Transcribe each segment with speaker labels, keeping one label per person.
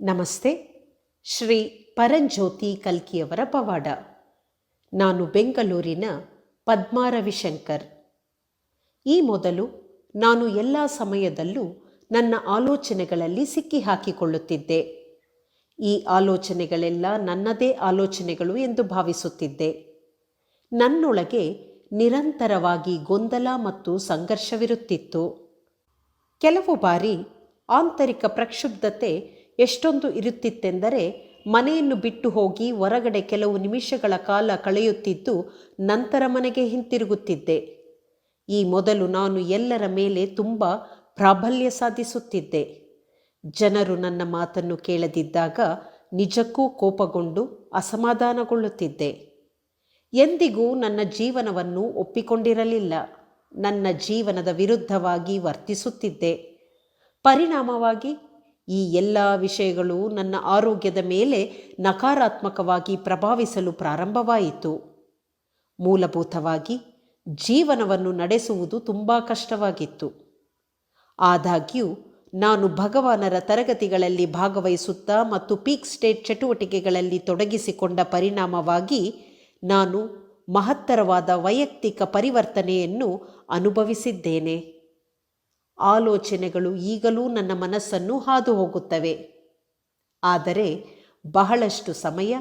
Speaker 1: ನಮಸ್ತೆ. ಶ್ರೀ ಪರಂಜ್ಯೋತಿ ಕಲ್ಕಿಯವರ ಪವಾಡ. ನಾನು ಬೆಂಗಳೂರಿನ ಪದ್ಮಾ ರವಿಶಂಕರ್ ಈ ಮೊದಲು ನಾನು ಎಲ್ಲ ಸಮಯದಲ್ಲೂ ನನ್ನ ಆಲೋಚನೆಗಳಲ್ಲಿ ಸಿಕ್ಕಿ ಹಾಕಿಕೊಳ್ಳುತ್ತಿದ್ದೆ ಈ ಆಲೋಚನೆಗಳೆಲ್ಲ ನನ್ನದೇ ಆಲೋಚನೆಗಳು ಎಂದು ಭಾವಿಸುತ್ತಿದ್ದೆ. ನನ್ನೊಳಗೆ ನಿರಂತರವಾಗಿ ಗೊಂದಲ ಮತ್ತು ಸಂಘರ್ಷವಿರುತ್ತಿತ್ತು. ಕೆಲವು ಬಾರಿ ಆಂತರಿಕ ಪ್ರಕ್ಷುಬ್ಧತೆ ಎಷ್ಟೊಂದು ಇರುತ್ತಿತ್ತೆಂದರೆ ಮನೆಯನ್ನು ಬಿಟ್ಟು ಹೋಗಿ ಹೊರಗಡೆ ಕೆಲವು ನಿಮಿಷಗಳ ಕಾಲ ಕಳೆಯುತ್ತಿದ್ದು ನಂತರ ಮನೆಗೆ ಹಿಂತಿರುಗುತ್ತಿದ್ದೆ. ಈ ಮೊದಲು ನಾನು ಎಲ್ಲರ ಮೇಲೆ ತುಂಬ ಪ್ರಾಬಲ್ಯ ಸಾಧಿಸುತ್ತಿದ್ದೆ. ಜನರು ನನ್ನ ಮಾತನ್ನು ಕೇಳದಿದ್ದಾಗ ನಿಜಕ್ಕೂ ಕೋಪಗೊಂಡು ಅಸಮಾಧಾನಗೊಳ್ಳುತ್ತಿದ್ದೆ. ಎಂದಿಗೂ ನನ್ನ ಜೀವನವನ್ನು ಒಪ್ಪಿಕೊಂಡಿರಲಿಲ್ಲ. ನನ್ನ ಜೀವನದ ವಿರುದ್ಧವಾಗಿ ವರ್ತಿಸುತ್ತಿದ್ದೆ. ಪರಿಣಾಮವಾಗಿ ಈ ಎಲ್ಲ ವಿಷಯಗಳು ನನ್ನ ಆರೋಗ್ಯದ ಮೇಲೆ ನಕಾರಾತ್ಮಕವಾಗಿ ಪ್ರಭಾವಿಸಲು ಪ್ರಾರಂಭವಾಯಿತು. ಮೂಲಭೂತವಾಗಿ ಜೀವನವನ್ನು ನಡೆಸುವುದು ತುಂಬ ಕಷ್ಟವಾಗಿತ್ತು. ಆದಾಗ್ಯೂ, ನಾನು ಭಗವಾನರ ತರಗತಿಗಳಲ್ಲಿ ಭಾಗವಹಿಸುತ್ತಾ ಮತ್ತು ಪೀಕ್ ಸ್ಟೇಟ್ ಚಟುವಟಿಕೆಗಳಲ್ಲಿ ತೊಡಗಿಸಿಕೊಂಡ ಪರಿಣಾಮವಾಗಿ ನಾನು ಮಹತ್ತರವಾದ ವೈಯಕ್ತಿಕ ಪರಿವರ್ತನೆಯನ್ನು ಅನುಭವಿಸಿದ್ದೇನೆ. ಆಲೋಚನೆಗಳು ಈಗಲೂ ನನ್ನ ಮನಸ್ಸನ್ನು ಹಾದು ಹೋಗುತ್ತವೆ ಆದರೆ ಬಹಳಷ್ಟು ಸಮಯ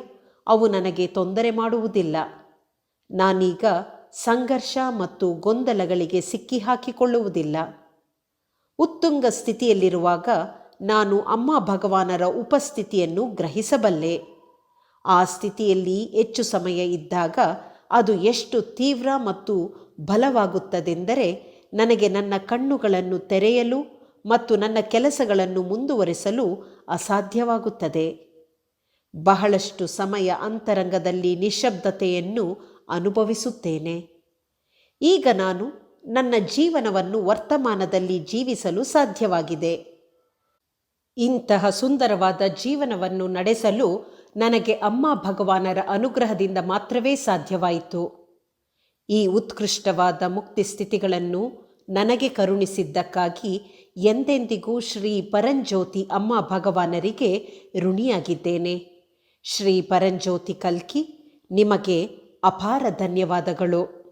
Speaker 1: ಅವು ನನಗೆ ತೊಂದರೆ ಮಾಡುವುದಿಲ್ಲ. ನಾನೀಗ ಸಂಘರ್ಷ ಮತ್ತು ಗೊಂದಲಗಳಿಗೆ ಸಿಕ್ಕಿ ಹಾಕಿಕೊಳ್ಳುವುದಿಲ್ಲ ಉತ್ತುಂಗ ಸ್ಥಿತಿಯಲ್ಲಿರುವಾಗ ನಾನು ಅಮ್ಮ ಭಗವಾನರ ಉಪಸ್ಥಿತಿಯನ್ನು ಗ್ರಹಿಸಬಲ್ಲೆ. ಆ ಸ್ಥಿತಿಯಲ್ಲಿ ಹೆಚ್ಚು ಸಮಯ ಇದ್ದಾಗ ಅದು ಎಷ್ಟು ತೀವ್ರ ಮತ್ತು ಬಲವಾಗುತ್ತದೆಂದರೆ ನನಗೆ ನನ್ನ ಕಣ್ಣುಗಳನ್ನು ತೆರೆಯಲು ಮತ್ತು ನನ್ನ ಕೆಲಸಗಳನ್ನು ಮುಂದುವರೆಸಲು ಅಸಾಧ್ಯವಾಗುತ್ತದೆ. ಬಹಳಷ್ಟು ಸಮಯ ಅಂತರಂಗದಲ್ಲಿ ನಿಶಬ್ದತೆಯನ್ನು ಅನುಭವಿಸುತ್ತೇನೆ. ಈಗ ನಾನು ನನ್ನ ಜೀವನವನ್ನು ವರ್ತಮಾನದಲ್ಲಿ ಜೀವಿಸಲು ಸಾಧ್ಯವಾಗಿದೆ. ಇಂತಹ ಸುಂದರವಾದ ಜೀವನವನ್ನು ನಡೆಸಲು ನನಗೆ ಅಮ್ಮ ಭಗವಾನರ ಅನುಗ್ರಹದಿಂದ ಮಾತ್ರವೇ ಸಾಧ್ಯವಾಯಿತು. ಈ ಉತ್ಕೃಷ್ಟವಾದ ಮುಕ್ತಿ ಸ್ಥಿತಿಗಳನ್ನು ನನಗೆ ಕರುಣಿಸಿದ್ದಕ್ಕಾಗಿ ಎಂದೆಂದಿಗೂ ಶ್ರೀ ಪರಂಜ್ಯೋತಿ ಅಮ್ಮ ಭಗವಾನರಿಗೆ ಋಣಿಯಾಗಿದ್ದೇನೆ. ಶ್ರೀ ಪರಂಜ್ಯೋತಿ ಕಲ್ಕಿ ನಿಮಗೆ ಅಪಾರ ಧನ್ಯವಾದಗಳು.